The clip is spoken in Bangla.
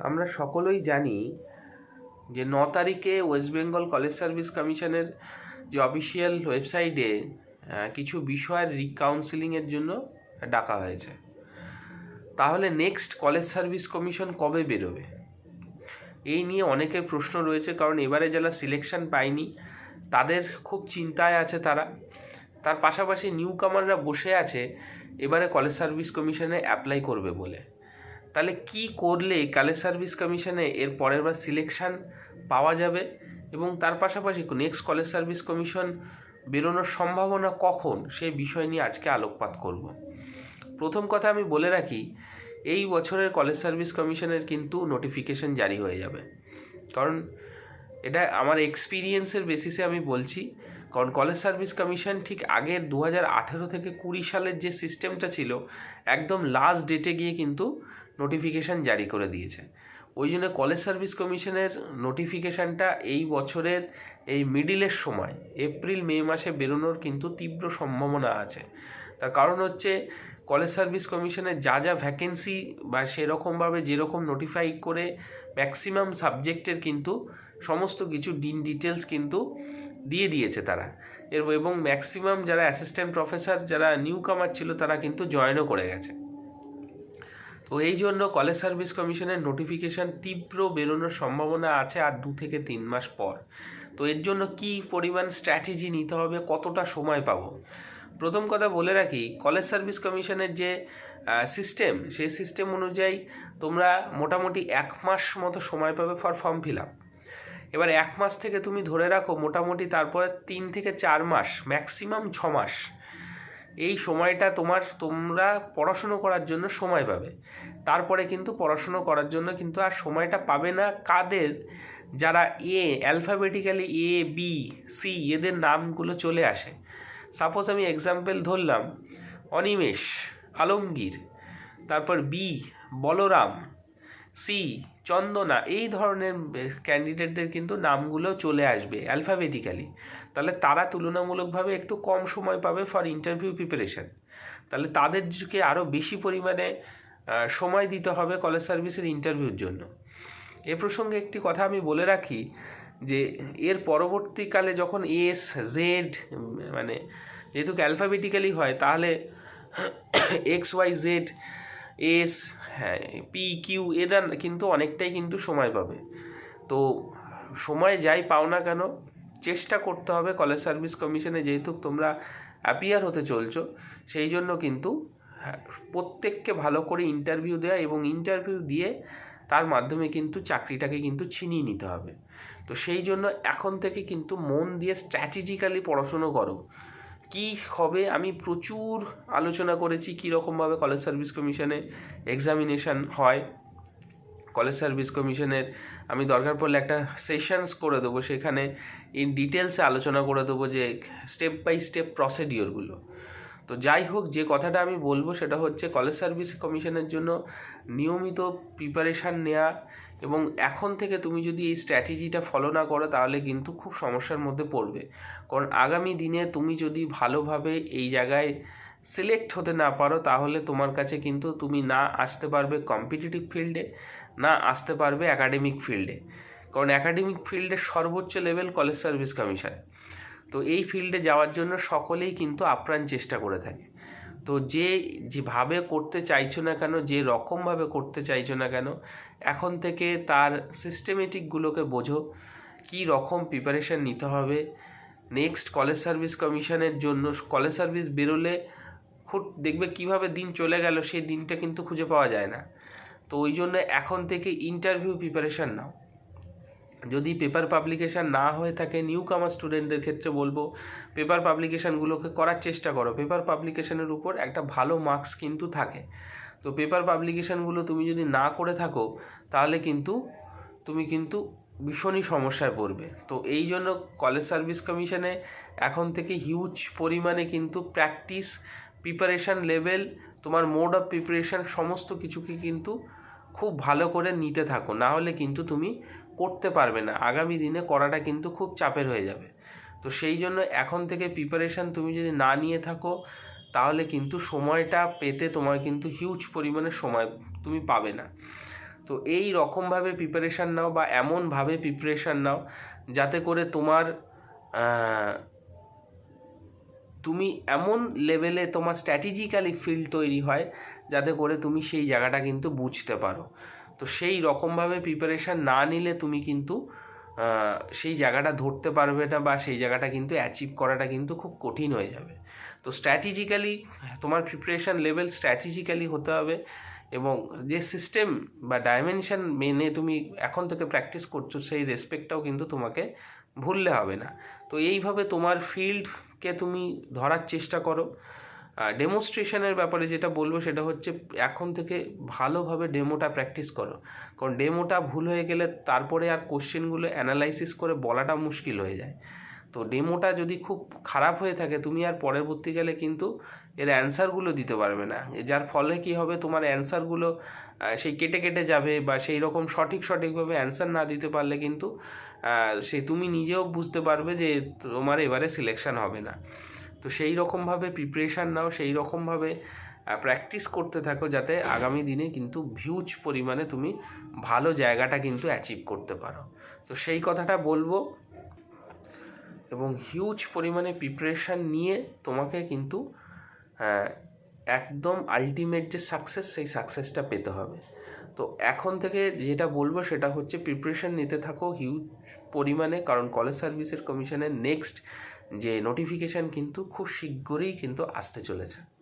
আমরা সকলেই জানি যে ন তারিখে ওয়েস্ট বেঙ্গল কলেজ সার্ভিস কমিশনের যে অফিসিয়াল ওয়েবসাইটে কিছু বিষয়ের রিকাউন্সিলিংয়ের জন্য ডাকা হয়েছে। তাহলে নেক্সট কলেজ সার্ভিস কমিশন কবে বেরোবে? এই নিয়ে অনেকের প্রশ্ন রয়েছে, কারণ এবারে যারা সিলেকশন পায়নি, তাদের খুব চিন্তায় আছে তারা। তার পাশাপাশি নিউ কামাররা বসে আছে, এবারে কলেজ সার্ভিস কমিশনে অ্যাপ্লাই করবে বলে। তাহলে কি করলে কলেজ সার্ভিস কমিশনে এর পরের বার সিলেকশন পাওয়া যাবে? এবং তার পাশাপাশি নেক্সট কলেজ সার্ভিস কমিশন বেরোনোর সম্ভাবনা কখন? সেই বিষয় নিয়ে আজকে আলোকপাত করব। প্রথম কথা আমি বলে রাখি, এই বছরের কলেজ সার্ভিস কমিশনের কিন্তু নোটিফিকেশন জারি হয়ে যাবে। কারণ এটা আমার এক্সপিরিয়েন্সের বেসিসে আমি বলছি, কারণ কলেজ সার্ভিস কমিশন ঠিক আগের দু হাজার আঠেরো থেকে কুড়ি সালের যে সিস্টেমটা ছিল, একদম লাস্ট ডেটে গিয়ে কিন্তু নোটিফিকেশান জারি করে দিয়েছে। ওই জন্য কলেজ সার্ভিস কমিশনের নোটিফিকেশানটা এই বছরের এই মিডিলের সময়, এপ্রিল, মে মাসে বেরোনোর কিন্তু তীব্র সম্ভাবনা আছে। তার কারণ হচ্ছে কলেজ সার্ভিস কমিশনের যা যা ভ্যাকেন্সি বা সেরকমভাবে যেরকম নোটিফাই করে ম্যাক্সিমাম সাবজেক্টের কিন্তু সমস্ত কিছু ডিন ডিটেলস কিন্তু দিয়ে দিয়েছে তারা। এর এবং ম্যাক্সিমাম যারা অ্যাসিস্ট্যান্ট প্রফেসর যারা নিউ কামার ছিল তারা কিন্তু জয়েনও করে গেছে। তো এই জন্য কলেজ সার্ভিস কমিশনের নোটিফিকেশান তীব্র বেরোনোর সম্ভাবনা আছে আর দু থেকে তিন মাস পর। তো এর জন্য কি পরিমাণ স্ট্র্যাটেজি নিতে হবে, কতটা সময় পাবো? প্রথম কথা বলে রাখি, কলেজ সার্ভিস কমিশনের যে সিস্টেম সেই সিস্টেম অনুযায়ী তোমরা মোটামুটি এক মাস মতো সময় পাবে ফর ফর্ম ফিল আপ এবার এক মাস থেকে তুমি ধরে রাখো, মোটামুটি তারপরে তিন থেকে চার মাস ম্যাক্সিমাম ছ মাস। এই সময়টা তোমার, তোমরা পড়াশুনো করার জন্য সময় পাবে। তারপরে কিন্তু পড়াশুনো করার জন্য কিন্তু আর সময়টা পাবে না কাদের, যারা A alphabetically A B C এদের নামগুলো চলে আসে। সাপোজ আমি এক্সাম্পল ধরলাম, অনিমেষ, আলমগীর, তারপর বি বলরাম সি, চন্দনা, এই ধরনের ক্যান্ডিডেটদের কিন্তু নামগুলো চলে আসবে অ্যালফাবেটিক্যালি তাহলে তারা তুলনামূলকভাবে একটু কম সময় পাবে ফর ইন্টারভিউ প্রিপারেশন তাহলে তাদেরকে আরও বেশি পরিমাণে সময় দিতে হবে কলেজ সার্ভিসের ইন্টারভিউর জন্য। এ প্রসঙ্গে একটি কথা আমি বলে রাখি, যে এর পরবর্তীকালে যখন এস জেড মানে যেহেতু অ্যালফাবেটিক্যালি হয়, তাহলে এক্স ওয়াই জেড এস হ্যাঁ পি কিউ এরা কিন্তু অনেকটাই কিন্তু সময় পাবে। তো সময় যাই পাও না কেন চেষ্টা করতে হবে কলেজ সার্ভিস কমিশনে যেহেতু তোমরা অ্যাপিয়ার হতে চলছো সেই জন্য কিন্তু হ্যাঁ, প্রত্যেককে ভালো করে ইন্টারভিউ দেওয়া এবং ইন্টারভিউ দিয়ে তার মাধ্যমে কিন্তু চাকরিটাকে কিন্তু ছিনিয়ে নিতে হবে। তো সেই জন্য এখন থেকে কিন্তু মন দিয়ে স্ট্র্যাটেজিক্যালি পড়াশুনো করো। কি হবে? আমি প্রচুর আলোচনা করেছি কী রকমভাবে কলেজ সার্ভিস কমিশনে এক্সামিনেশন হয়। কলেজ সার্ভিস কমিশনের আমি দরকার পড়লে একটা সেশনস করে দেবো, সেখানে ইন ডিটেলসে আলোচনা করে দেবো যে স্টেপ বাই স্টেপ প্রসিডিওরগুলো তো যাই হোক, যে কথাটা আমি বলব সেটা হচ্ছে কলেজ সার্ভিস কমিশনের জন্য নিয়মিত প্রিপারেশান নেওয়া এবং এখন থেকে তুমি যদি এই স্ট্র্যাটেজিটা ফলো না করো, তাহলে কিন্তু খুব সমস্যার মধ্যে পড়বে। কারণ আগামী দিনে তুমি যদি ভালোভাবে এই জায়গায় সিলেক্ট হতে না পারো, তাহলে তোমার কাছে কিন্তু তুমি না আসতে পারবে কম্পিটিটিভ ফিল্ডে না আসতে পারবে একাডেমিক ফিল্ডে কারণ একাডেমিক ফিল্ডের সর্বোচ্চ লেভেল কলেজ সার্ভিস কমিশন তো এই ফিল্ডে যাওয়ার জন্য সকলেই কিন্তু আপ্রাণ চেষ্টা করে থাকে। তো যে যেভাবে করতে চাইছো না কেন, যে রকমভাবে করতে চাইছো না কেন, এখন থেকে তার সিস্টেমেটিকগুলোকে বোঝো, কী রকম প্রিপারেশান নিতে হবে। নেক্সট কলেজ সার্ভিস কমিশনের জন্য কলেজ সার্ভিস বেরোলে হুট দেখবে কীভাবে দিন চলে গেল, সেই দিনটা কিন্তু খুঁজে পাওয়া যায় না। তো ওই জন্য এখন থেকে ইন্টারভিউ প্রিপারেশান নাও। যদি পেপার পাবলিকেশান না হয়ে থাকে নিউ কামার স্টুডেন্টদের ক্ষেত্রে বলব পেপার পাবলিকেশানগুলোকে করার চেষ্টা করো। পেপার পাবলিকেশানের উপর একটা ভালো মার্কস কিন্তু থাকে। তো পেপার পাবলিকেশানগুলো তুমি যদি না করে থাকো, তাহলে কিন্তু তুমি কিন্তু ভীষণই সমস্যায় পড়বে। তো এই জন্য কলেজ সার্ভিস কমিশনে এখন থেকে হিউজ পরিমাণে কিন্তু প্র্যাকটিস প্রিপারেশান লেভেল তোমার মোড অফ প্রিপারেশান সমস্ত কিছুকে কিন্তু খুব ভালো করে নিতে থাকো। না হলে কিন্তু তুমি করতে পারবে না। আগামী দিনে করাটা কিন্তু খুব চাপের হয়ে যাবে। তো সেই জন্য এখন থেকে প্রিপারেশান তুমি যদি না নিয়ে থাকো, তাহলে কিন্তু সময়টা পেতে তোমার কিন্তু হিউজ পরিমাণে সময় তুমি পাবে না। তো এই রকমভাবে প্রিপারেশান নাও বা এমনভাবে প্রিপারেশান নাও, যাতে করে তোমার তুমি এমন লেভেলে তোমার স্ট্র্যাটেজিক্যালি ফিল্ড তৈরি হয়, যাতে করে তুমি সেই জায়গাটা কিন্তু বুঝতে পারো। তো সেই রকমভাবে প্রিপারেশান না নিলে তুমি কিন্তু সেই জায়গাটা ধরতে পারবে না বা সেই জায়গাটা কিন্তু অ্যাচিভ করাটা কিন্তু খুব কঠিন হয়ে যাবে। তো স্ট্র্যাটেজিক্যালি তোমার প্রিপারেশান লেভেল স্ট্র্যাটেজিক্যালি হতে হবে এবং যে সিস্টেম বা ডাইমেনশান মেনে তুমি এখন থেকে প্র্যাকটিস করছ, সেই রেসপেক্টটাও কিন্তু তোমাকে ভুললে হবে না। তো এইভাবে তোমার ফিল্ডকে তুমি ধরার চেষ্টা করো। ডেমোস্ট্রেশনের ব্যাপারে যেটা বলব সেটা হচ্ছে এখন থেকে ভালোভাবে ডেমোটা প্র্যাকটিস করো। কারণ ডেমোটা ভুল হয়ে গেলে তারপরে আর কোশ্চেনগুলো অ্যানালাইসিস করে বলাটা মুশকিল হয়ে যায়। তো ডেমোটা যদি খুব খারাপ হয়ে থাকে, তুমি আর পরবর্তীকালে কিন্তু এর অ্যান্সারগুলো দিতে পারবে না। যার ফলে কি হবে, তোমার অ্যান্সারগুলো সেই কেটে কেটে যাবে বা সেই রকম সঠিক সঠিকভাবে অ্যান্সার না দিতে পারলে কিন্তু সে তুমি নিজেও বুঝতে পারবে যে তোমার এবারে সিলেকশন হবে না। তো সেই রকমভাবে প্রিপারেশান নাও, সেই রকমভাবে প্র্যাকটিস করতে থাকো যাতে আগামী দিনে কিন্তু হিউজ পরিমাণে তুমি ভালো জায়গাটা কিন্তু অ্যাচিভ করতে পারো। তো সেই কথাটা বলব এবং হিউজ পরিমাণে প্রিপারেশান নিয়ে তোমাকে কিন্তু একদম আলটিমেট যে সাকসেস সেই সাকসেসটা পেতে হবে। তো এখন থেকে যেটা বলব সেটা হচ্ছে প্রিপারেশান নিতে থাকো হিউজ পরিমাণে, কারণ কলেজ সার্ভিসের কমিশনের নেক্সট যে নোটিফিকেশান কিন্তু খুব শীঘ্রই কিন্তু আসতে চলেছে।